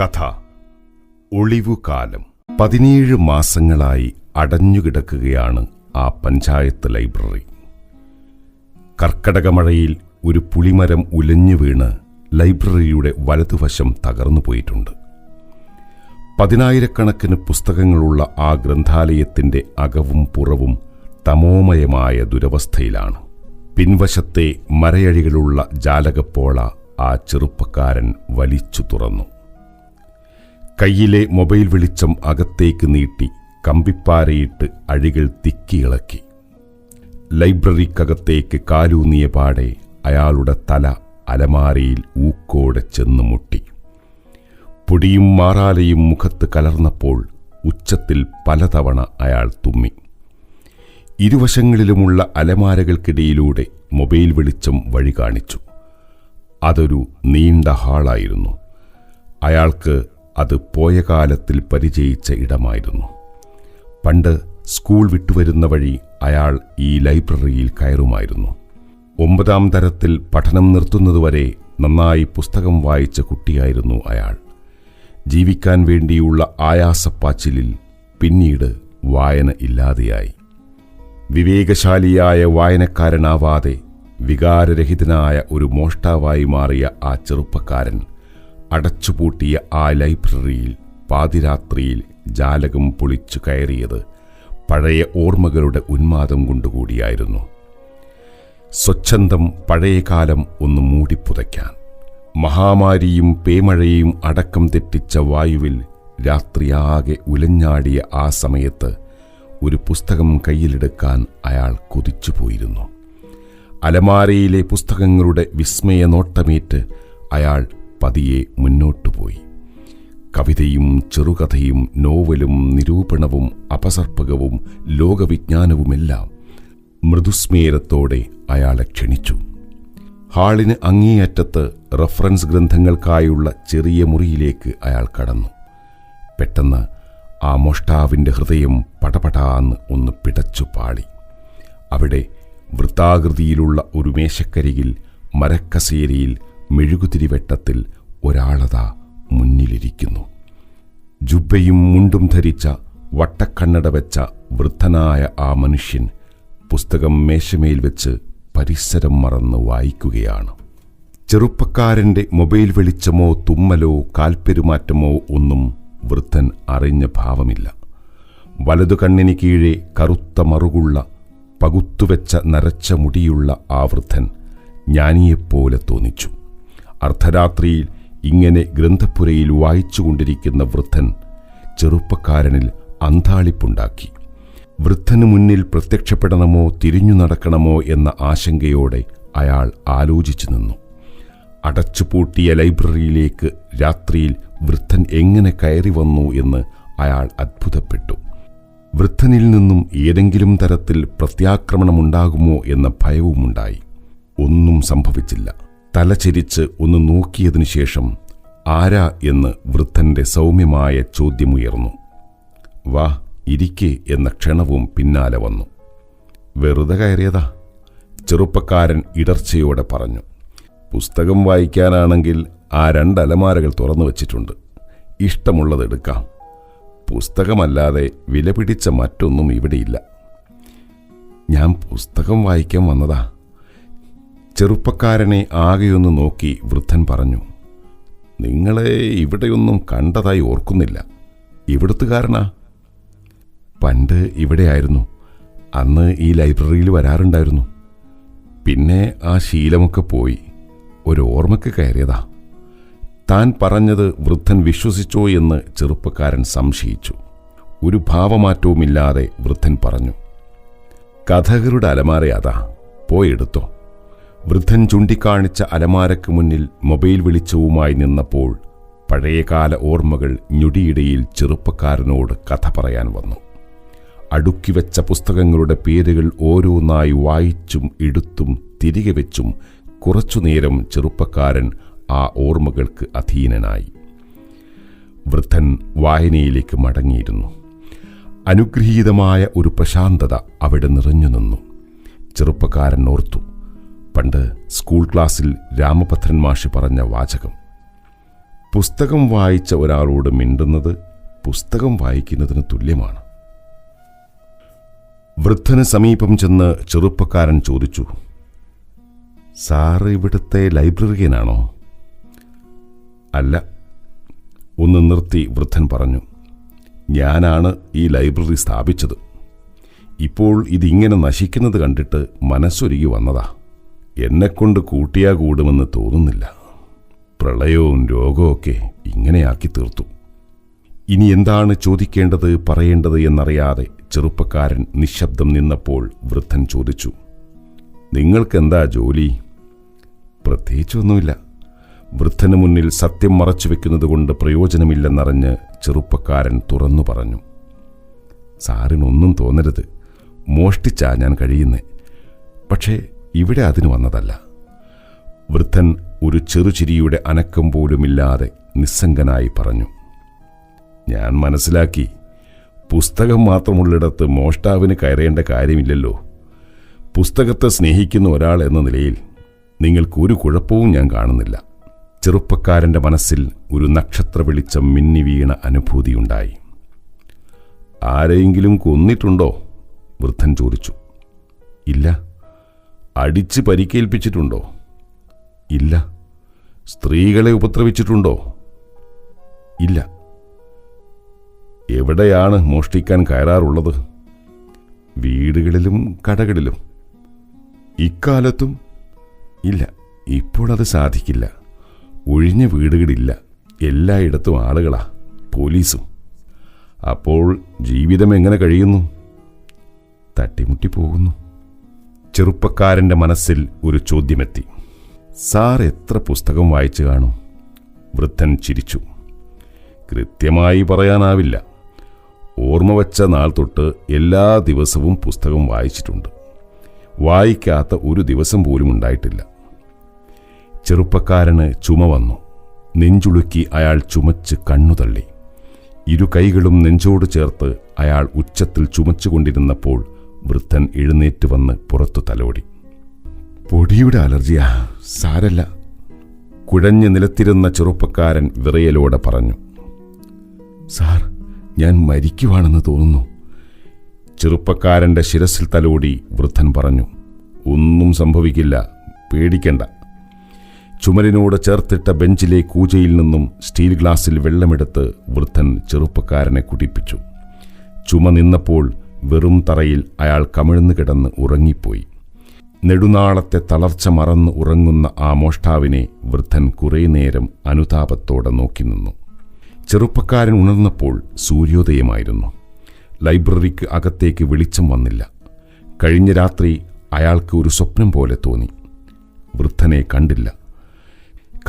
കഥ. ഒളിവുകാലം. പതിനേഴ് മാസങ്ങളായി അടഞ്ഞുകിടക്കുകയാണ് ആ പഞ്ചായത്ത് ലൈബ്രറി. കർക്കടകമഴയിൽ ഒരു പുളിമരം ഉലഞ്ഞു വീണ് ലൈബ്രറിയുടെ വലതുവശം തകർന്നു പോയിട്ടുണ്ട്. പതിനായിരക്കണക്കിന് പുസ്തകങ്ങളുള്ള ആ ഗ്രന്ഥാലയത്തിന്റെ അകവും പുറവും തമോമയമായ ദുരവസ്ഥയിലാണ്. പിൻവശത്തെ മരയഴികളുള്ള ജാലകപ്പോള ആ ചെറുപ്പക്കാരൻ വലിച്ചു തുറന്നു. കയ്യിലെ മൊബൈൽ വെളിച്ചം അകത്തേക്ക് നീട്ടി കമ്പിപ്പാരയിട്ട് അഴികൾ തിക്കിയിളക്കി ലൈബ്രറിക്കകത്തേക്ക് കാലൂന്നിയ പാടെ അയാളുടെ തല അലമാരയിൽ ഊക്കോടെ ചെന്ന് മുട്ടി. പൊടിയും മാറാലയും മുഖത്ത് കലർന്നപ്പോൾ ഉച്ചത്തിൽ പലതവണ അയാൾ തുമ്മി. ഇരുവശങ്ങളിലുമുള്ള അലമാരകൾക്കിടയിലൂടെ മൊബൈൽ വെളിച്ചം വഴി കാണിച്ചു അതൊരു നീണ്ട ഹാളായിരുന്നു. അയാൾക്ക് അത് പോയ കാലത്തിൽ പരിചയിച്ച ഇടമായിരുന്നു. പണ്ട് സ്കൂൾ വിട്ടുവരുന്ന വഴി അയാൾ ഈ ലൈബ്രറിയിൽ കയറുമായിരുന്നു. ഒമ്പതാം തരത്തിൽ പഠനം നിർത്തുന്നതുവരെ നന്നായി പുസ്തകം വായിച്ച കുട്ടിയായിരുന്നു അയാൾ. ജീവിക്കാൻ വേണ്ടിയുള്ള ആയാസപ്പാച്ചിലിൽ പിന്നീട് വായന ഇല്ലാതെയായി. വിവേകശാലിയായ വായനക്കാരനാവാതെ വികാരരഹിതനായ ഒരു മോഷ്ടാവായി മാറിയ ആ ചെറുപ്പക്കാരൻ അടച്ചുപൂട്ടിയ ആ ലൈബ്രറിയിൽ പാതിരാത്രിയിൽ ജാലകം പൊളിച്ചു കയറിയത് പഴയ ഓർമ്മകളുടെ ഉന്മാദം കൊണ്ടുകൂടിയായിരുന്നു. സ്വച്ഛന്തം പഴയകാലം ഒന്ന് മൂടിപ്പുതയ്ക്കാൻ. മഹാമാരിയും പേമഴയും അടക്കം തെറ്റിച്ച വായുവിൽ രാത്രിയാകെ ഉലഞ്ഞാടിയ ആ സമയത്ത് ഒരു പുസ്തകം കയ്യിലെടുക്കാൻ അയാൾ കൊതിച്ചു പോയിരുന്നു അലമാരയിലെ പുസ്തകങ്ങളുടെ വിസ്മയ നോട്ടമേറ്റ് അയാൾ പതിയെ മുന്നോട്ടുപോയി. കവിതയും ചെറുകഥയും നോവലും നിരൂപണവും അപസർപ്പകവും ലോകവിജ്ഞാനവുമെല്ലാം മൃദുസ്മേരത്തോടെ അയാളെ ക്ഷണിച്ചു. ഹാളിന് അങ്ങേയറ്റത്ത് റഫറൻസ് ഗ്രന്ഥങ്ങൾക്കായുള്ള ചെറിയ മുറിയിലേക്ക് അയാൾ കടന്നു. പെട്ടെന്ന് ആ മോഷ്ടാവിന്റെ ഹൃദയം പടപടാന്ന് ഒന്ന് പിടച്ചു പാളി. അവിടെ വൃത്താകൃതിയിലുള്ള ഒരു മേശക്കരികിൽ മരക്കസേരയിൽ മെഴുകുതിരിവെട്ടത്തിൽ ഒരാളതാ മുന്നിലിരിക്കുന്നു. ജുബ്ബയും മുണ്ടും ധരിച്ച വട്ടക്കണ്ണട വെച്ച വൃദ്ധനായ ആ മനുഷ്യൻ പുസ്തകം മേശമേൽ വെച്ച് പരിസരം മറന്ന് വായിക്കുകയാണ്. ചെറുപ്പക്കാരന്റെ മൊബൈൽ വെളിച്ചമോ തുമ്മലോ കാൽപ്പെരുമാറ്റമോ ഒന്നും വൃദ്ധൻ അറിഞ്ഞ ഭാവമില്ല. വലതു കണ്ണിന് കീഴേ കറുത്ത മറുകുള്ള പകുത്തുവെച്ച നരച്ച മുടിയുള്ള ആ വൃദ്ധൻ ജ്ഞാനിയെപ്പോലെ തോന്നിച്ചു. അർദ്ധരാത്രിയിൽ ഇങ്ങനെ ഗ്രന്ഥപ്പുരയിൽ വായിച്ചുകൊണ്ടിരിക്കുന്ന വൃദ്ധൻ ചെറുപ്പക്കാരനിൽ അന്താളിപ്പുണ്ടാക്കി വൃദ്ധന് മുന്നിൽ പ്രത്യക്ഷപ്പെടണമോ തിരിഞ്ഞു നടക്കണമോ എന്ന ആശങ്കയോടെ അയാൾ ആലോചിച്ചു നിന്നു. അടച്ചുപൂട്ടിയ ലൈബ്രറിയിലേക്ക് രാത്രിയിൽ വൃദ്ധൻ എങ്ങനെ കയറി വന്നു എന്ന് അയാൾ അത്ഭുതപ്പെട്ടു. വൃദ്ധനിൽ നിന്നും ഏതെങ്കിലും തരത്തിൽ പ്രത്യാക്രമണമുണ്ടാകുമോ എന്ന ഭയവുമുണ്ടായി. ഒന്നും സംഭവിച്ചില്ല. തലചെരിച്ച് ഒന്ന് നോക്കിയതിനു ശേഷം ആരാ എന്ന് വൃദ്ധന്റെ സൗമ്യമായ ചോദ്യമുയർന്നു. വാ ഇരിക്കേ എന്ന ക്ഷണവും പിന്നാലെ വന്നു. വെറുതെ കയറിയതാ ചെറുപ്പക്കാരൻ ഇടർച്ചയോടെ പറഞ്ഞു. പുസ്തകം വായിക്കാനാണെങ്കിൽ ആ രണ്ടലമാരകൾ തുറന്നു വച്ചിട്ടുണ്ട്. ഇഷ്ടമുള്ളത് എടുക്കാം. പുസ്തകമല്ലാതെ വിലപിടിച്ച മറ്റൊന്നും ഇവിടെയില്ല. ഞാൻ പുസ്തകം വായിക്കാൻ വന്നതാ. ചെറുപ്പക്കാരനെ ആകെയൊന്ന് നോക്കി വൃദ്ധൻ പറഞ്ഞു നിങ്ങളെ ഇവിടെയൊന്നും കണ്ടതായി ഓർക്കുന്നില്ല. ഇവിടുത്തുകാരനാ? പണ്ട് ഇവിടെയായിരുന്നു. അന്ന് ഈ ലൈബ്രറിയിൽ വരാറുണ്ടായിരുന്നു. പിന്നെ ആ ശീലമൊക്കെ പോയി. ഒരു ഓർമ്മയ്ക്ക് കയറിയതാ. താൻ പറഞ്ഞത് വൃദ്ധൻ വിശ്വസിച്ചോ എന്ന് ചെറുപ്പക്കാരൻ സംശയിച്ചു. ഒരു ഭാവമാറ്റവുമില്ലാതെ വൃദ്ധൻ പറഞ്ഞു കഥകളുടെ അലമാര അതാ. പോയെടുത്തോ വൃദ്ധൻ ചൂണ്ടിക്കാണിച്ച അലമാരയ്ക്ക് മുന്നിൽ മൊബൈൽ വെളിച്ചവുമായി നിന്നപ്പോൾ പഴയകാല ഓർമ്മകൾ ഞൊടിയിടയിൽ ചെറുപ്പക്കാരനോട് കഥ പറയാൻ വന്നു. അടുക്കിവെച്ച പുസ്തകങ്ങളുടെ പേരുകൾ ഓരോന്നായി വായിച്ചും എടുത്തും തിരികെ വെച്ചും കുറച്ചുനേരം ചെറുപ്പക്കാരൻ ആ ഓർമ്മകൾക്ക് അധീനനായി. വൃദ്ധൻ വായനയിലേക്ക് മടങ്ങിയിരുന്നു. അനുഗ്രഹീതമായ ഒരു പ്രശാന്തത അവിടെ നിറഞ്ഞു നിന്നു ചെറുപ്പക്കാരൻ ഓർത്തു പണ്ട് സ്കൂൾ ക്ലാസ്സിൽ രാമഭദ്രൻ മാഷി പറഞ്ഞ വാചകം. പുസ്തകം വായിച്ച ഒരാളോട് മിണ്ടുന്നത് പുസ്തകം വായിക്കുന്നതിന് തുല്യമാണ്. വൃദ്ധന് സമീപം ചെന്ന് ചെറുപ്പക്കാരൻ ചോദിച്ചു സാറ് ഇവിടുത്തെ ലൈബ്രറിയനാണോ? അല്ല ഒന്ന് നിർത്തി വൃദ്ധൻ പറഞ്ഞു ഞാനാണ് ഈ ലൈബ്രറി സ്ഥാപിച്ചത്. ഇപ്പോൾ ഇതിങ്ങനെ നശിക്കുന്നത് കണ്ടിട്ട് മനസ്സൊരുകി വന്നതാ. എന്നെക്കൊണ്ട് കൂട്ടിയാ കൂടുമെന്ന് തോന്നുന്നില്ല. പ്രളയവും രോഗമൊക്കെ ഇങ്ങനെയാക്കി തീർത്തു. ഇനി എന്താണ് ചോദിക്കേണ്ടത് പറയേണ്ടത് എന്നറിയാതെ ചെറുപ്പക്കാരൻ നിശബ്ദം നിന്നപ്പോൾ വൃദ്ധൻ ചോദിച്ചു നിങ്ങൾക്കെന്താ ജോലി? പ്രത്യേകിച്ചൊന്നുമില്ല. വൃദ്ധന് മുന്നിൽ സത്യം മറച്ചു വെക്കുന്നതുകൊണ്ട് പ്രയോജനമില്ലെന്നറിഞ്ഞ് ചെറുപ്പക്കാരൻ തുറന്നു പറഞ്ഞു സാറിനൊന്നും തോന്നരുത്. മോഷ്ടിച്ചാ ഞാൻ കഴിയുന്നേ. പക്ഷേ ഇവിടെ അതിന് വന്നതല്ല. വൃദ്ധൻ ഒരു ചെറുചിരിയുടെ അനക്കം പോലുമില്ലാതെ നിസ്സംഗനായി പറഞ്ഞു ഞാൻ മനസ്സിലാക്കി. പുസ്തകം മാത്രമുള്ളിടത്ത് മോഷ്ടാവിന് കയറേണ്ട കാര്യമില്ലല്ലോ. പുസ്തകത്തെ സ്നേഹിക്കുന്ന ഒരാൾ എന്ന നിലയിൽ നിങ്ങൾക്കൊരു കുഴപ്പവും ഞാൻ കാണുന്നില്ല. ചെറുപ്പക്കാരന്റെ മനസ്സിൽ ഒരു നക്ഷത്ര വെളിച്ചം മിന്നി വീണ അനുഭൂതിയുണ്ടായി ആരെയെങ്കിലും കൊന്നിട്ടുണ്ടോ? വൃദ്ധൻ ചോദിച്ചു. ഇല്ല. അടിച്ച് പരിക്കേൽപ്പിച്ചിട്ടുണ്ടോ? ഇല്ല. സ്ത്രീകളെ ഉപദ്രവിച്ചിട്ടുണ്ടോ? ഇല്ല. എവിടെയാണ് മോഷ്ടിക്കാൻ കയറാറുള്ളത്? വീടുകളിലും കടകളിലും. ഇക്കാലത്തും ഇല്ല. ഇപ്പോൾ അത് സാധിക്കില്ല. ഒഴിഞ്ഞ വീടുകളില്ല. എല്ലായിടത്തും ആളുകളാ. പോലീസും. അപ്പോൾ ജീവിതം എങ്ങനെ കഴിയുന്നു? തട്ടിമുട്ടി പോകുന്നു. ചെറുപ്പക്കാരന്റെ മനസ്സിൽ ഒരു ചോദ്യമെത്തി. സാർ എത്ര പുസ്തകം വായിച്ചു കാണും? വൃദ്ധൻ ചിരിച്ചു. കൃത്യമായി പറയാനാവില്ല. ഓർമ്മ വച്ച നാൾ തൊട്ട് എല്ലാ ദിവസവും പുസ്തകം വായിച്ചിട്ടുണ്ട്. വായിക്കാത്ത ഒരു ദിവസം പോലും ഉണ്ടായിട്ടില്ല. ചെറുപ്പക്കാരന് ചുമ വന്നു. നെഞ്ചുളുക്കി അയാൾ ചുമച്ച് കണ്ണുതള്ളി. ഇരു കൈകളും നെഞ്ചോട് ചേർത്ത് അയാൾ ഉച്ചത്തിൽ ചുമച്ചുകൊണ്ടിരുന്നപ്പോൾ വൃദ്ധൻ എഴുന്നേറ്റ് വന്ന് പുറത്തു തലോടി. പൊടിയുടെ അലർജിയാ സാരല്ല. കുഴഞ്ഞു നിലത്തിരുന്ന ചെറുപ്പക്കാരൻ വിറയലോടെ പറഞ്ഞു സാർ ഞാൻ മരിക്കുവാണെന്ന് തോന്നുന്നു. ചെറുപ്പക്കാരന്റെ ശിരസിൽ തലോടി വൃദ്ധൻ പറഞ്ഞു ഒന്നും സംഭവിക്കില്ല പേടിക്കണ്ട. ചുമരിനോട് ചേർത്തിട്ട ബെഞ്ചിലെ കൂജയിൽ നിന്നും സ്റ്റീൽ ഗ്ലാസിൽ വെള്ളമെടുത്ത് വൃദ്ധൻ ചെറുപ്പക്കാരനെ കുടിപ്പിച്ചു. ചുമ നിന്നപ്പോൾ വെറും തറയിൽ അയാൾ കമിഴ്ന്നു കിടന്ന് ഉറങ്ങിപ്പോയി. നെടുനാളത്തെ തളർച്ച മറന്ന് ഉറങ്ങുന്ന ആ മോഷ്ടാവിനെ വൃദ്ധൻ കുറേ നേരം അനുതാപത്തോടെ നോക്കി നിന്നു. ചെറുപ്പക്കാരൻ ഉണർന്നപ്പോൾ സൂര്യോദയമായിരുന്നു. ലൈബ്രറിക്ക് അകത്തേക്ക് വെളിച്ചം വന്നില്ല. കഴിഞ്ഞ രാത്രി അയാൾക്ക് ഒരു സ്വപ്നം പോലെ തോന്നി. വൃദ്ധനെ കണ്ടില്ല.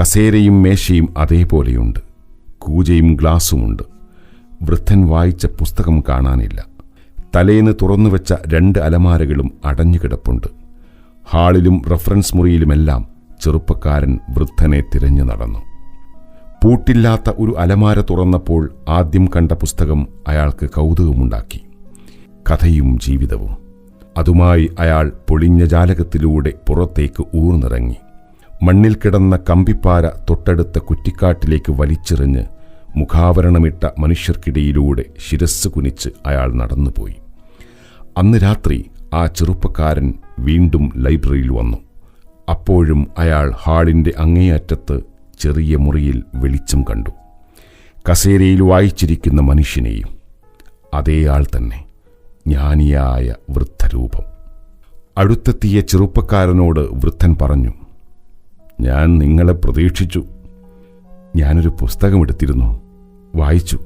കസേരയും മേശയും അതേപോലെയുണ്ട്. കൂജയും ഗ്ലാസുമുണ്ട്. വൃദ്ധൻ വായിച്ച പുസ്തകം കാണാനില്ല. തലേന്ന് തുറന്നുവെച്ച രണ്ട് അലമാരകളും അടഞ്ഞുകിടപ്പുണ്ട്. ഹാളിലും റഫറൻസ് മുറിയിലുമെല്ലാം ചെറുപ്പക്കാരൻ വൃദ്ധനെ തിരഞ്ഞു നടന്നു. പൂട്ടില്ലാത്ത ഒരു അലമാര തുറന്നപ്പോൾ ആദ്യം കണ്ട പുസ്തകം അയാൾക്ക് കൗതുകമുണ്ടാക്കി. കഥയും ജീവിതവും. അതുമായി അയാൾ പൊളിഞ്ഞ ജാലകത്തിലൂടെ പുറത്തേക്ക് ഊർന്നിറങ്ങി. മണ്ണിൽ കിടന്ന കമ്പിപ്പാര തൊട്ടടുത്ത കുറ്റിക്കാട്ടിലേക്ക് വലിച്ചെറിഞ്ഞ് മുഖാവരണമിട്ട മനുഷ്യർക്കിടയിലൂടെ ശിരസ് കുനിച്ച് അയാൾ നടന്നുപോയി. അന്ന് രാത്രി ആ ചെറുപ്പക്കാരൻ വീണ്ടും ലൈബ്രറിയിൽ വന്നു. അപ്പോഴും അയാൾ ഹാളിന്റെ അങ്ങേയറ്റത്ത് ചെറിയ മുറിയിൽ വെളിച്ചം കണ്ടു. കസേരയിൽ വായിച്ചിരിക്കുന്ന മനുഷ്യനെയും. അതേ ആൾ തന്നെ ജ്ഞാനിയായ വൃദ്ധരൂപം. അടുത്തെത്തിയ ചെറുപ്പക്കാരനോട് വൃദ്ധൻ പറഞ്ഞു ഞാൻ നിങ്ങളെ പ്രതീക്ഷിച്ചു. ഞാനൊരു പുസ്തകമെടുത്തിരുന്നു. വായിച്ചു.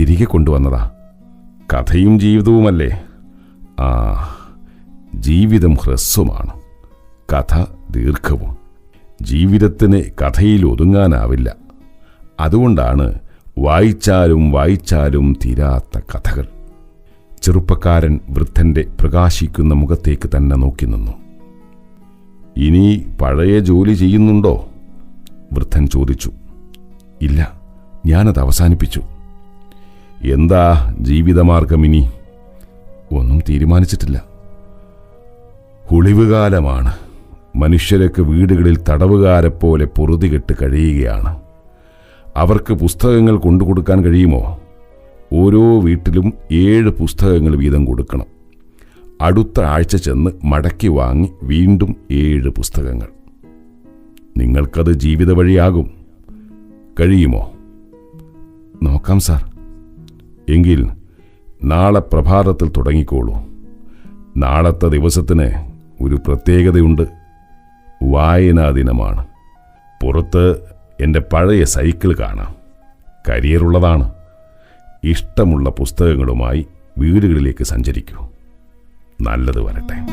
തിരികെ കൊണ്ടുവന്നതാ. കഥയും ജീവിതവുമല്ലേ? ആ ജീവിതം ഹ്രസ്വമാണ്. കഥ ദീർഘവും. ജീവിതത്തിന് കഥയിൽ ഒതുങ്ങാനാവില്ല. അതുകൊണ്ടാണ് വായിച്ചാലും വായിച്ചാലും തീരാത്ത കഥകൾ. ചെറുപ്പക്കാരൻ വൃദ്ധന്റെ പ്രകാശിക്കുന്ന മുഖത്തേക്ക് തന്നെ നോക്കി നിന്നു. ഇനി പഴയ ജോലി ചെയ്യുന്നുണ്ടോ? വൃദ്ധൻ ചോദിച്ചു. ഇല്ല ഞാനത് അവസാനിപ്പിച്ചു. എന്താ ജീവിതമാർഗം ഇനി ഒന്നും തീരുമാനിച്ചിട്ടില്ല. ഒളിവുകാലമാണ്. മനുഷ്യരൊക്കെ വീടുകളിൽ തടവുകാരെ തടവുകാരെപ്പോലെ പൊറുതികെട്ട് കഴിയുകയാണ്. അവർക്ക് പുസ്തകങ്ങൾ കൊണ്ടുകൊടുക്കാൻ കഴിയുമോ? ഓരോ വീട്ടിലും ഏഴ് പുസ്തകങ്ങൾ വീതം കൊടുക്കണം. അടുത്ത ആഴ്ച ചെന്ന് മടക്കി വാങ്ങി വീണ്ടും ഏഴ് പുസ്തകങ്ങൾ. നിങ്ങൾക്കത് ജീവിത വഴിയാകും കഴിയുമോ? നോക്കാം സാർ. എങ്കിൽ നാളെ പ്രഭാതത്തിൽ തുടങ്ങിക്കോളൂ. നാളത്തെ ദിവസത്തിന് ഒരു പ്രത്യേകതയുണ്ട്. വായനാ ദിനമാണ് പുറത്ത് എന്റെ പഴയ സൈക്കിൾ കാണാം. കരിയറുള്ളതാണ്. ഇഷ്ടമുള്ള പുസ്തകങ്ങളുമായി വീടുകളിലേക്ക് സഞ്ചരിക്കൂ. നല്ലത് വരട്ടെ.